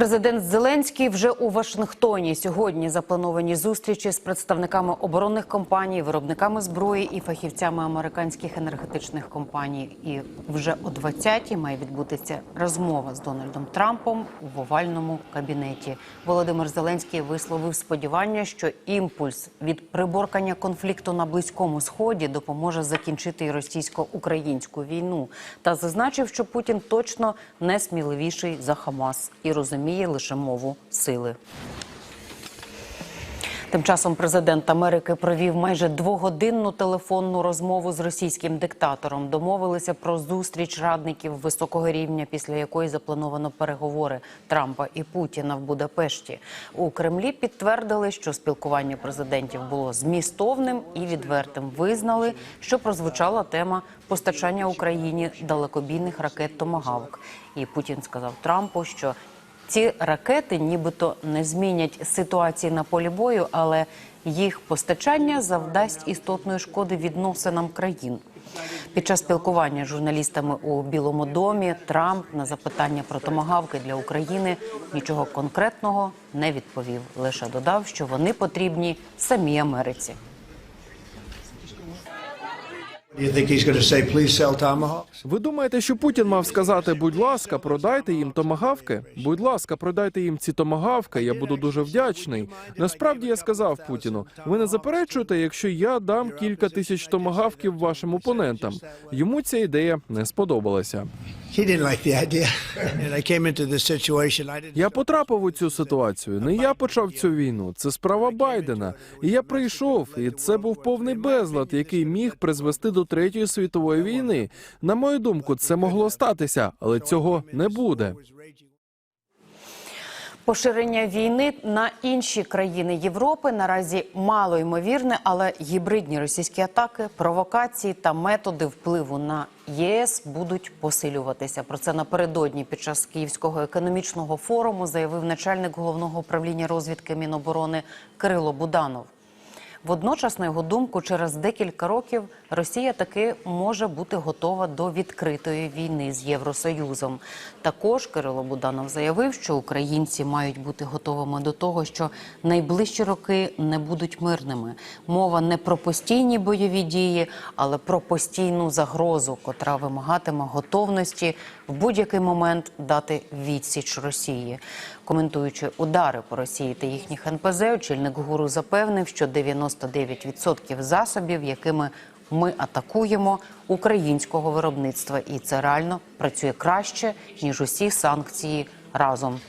Президент Зеленський вже у Вашингтоні. Сьогодні заплановані зустрічі з представниками оборонних компаній, виробниками зброї і фахівцями американських енергетичних компаній. І вже о 20-й має відбутися розмова з Дональдом Трампом в овальному кабінеті. Володимир Зеленський висловив сподівання, що імпульс від приборкання конфлікту на близькому сході допоможе закінчити російсько-українську війну, та зазначив, що Путін точно не сміливіший за Хамас і розуміє лише мову сили. Тим часом президент Америки провів майже двогодинну телефонну розмову з російським диктатором. Домовилися про зустріч радників високого рівня, після якої заплановано переговори Трампа і Путіна в Будапешті. У Кремлі підтвердили, що спілкування президентів було змістовним і відвертим. Визнали, що прозвучала тема постачання Україні далекобійних ракет Томагавк. І Путін сказав Трампу, що ці ракети нібито не змінять ситуації на полі бою, але їх постачання завдасть істотної шкоди відносинам країн. Під час спілкування з журналістами у Білому домі Трамп на запитання про томагавки для України нічого конкретного не відповів. Лише додав, що вони потрібні самій Америці. Ви думаєте, що Путін мав сказати, будь ласка, продайте їм томагавки? Будь ласка, продайте їм ці томагавки. Я буду дуже вдячний. Насправді я сказав Путіну: ви не заперечуєте, якщо я дам кілька тисяч томагавків вашим опонентам. Йому ця ідея не сподобалася. Я потрапив у цю ситуацію. Не я почав цю війну. Це справа Байдена. І я прийшов, і це був повний безлад, який міг призвести до третьої світової війни. На мою думку, це могло статися, але цього не буде. Поширення війни на інші країни Європи наразі мало ймовірне, але гібридні російські атаки, провокації та методи впливу на ЄС будуть посилюватися. Про це напередодні під час Київського економічного форуму заявив начальник головного управління розвідки Міноборони Кирило Буданов. Водночас, на його думку, через декілька років Росія таки може бути готова до відкритої війни з Євросоюзом. Також Кирило Буданов заявив, що українці мають бути готовими до того, що найближчі роки не будуть мирними. Мова не про постійні бойові дії, але про постійну загрозу, котра вимагатиме готовності в будь-який момент дати відсіч Росії. Коментуючи удари по Росії та їхніх НПЗ, очільник гуру запевнив, що 99% засобів, якими ми атакуємо українського виробництва, і це реально працює краще ніж усі санкції разом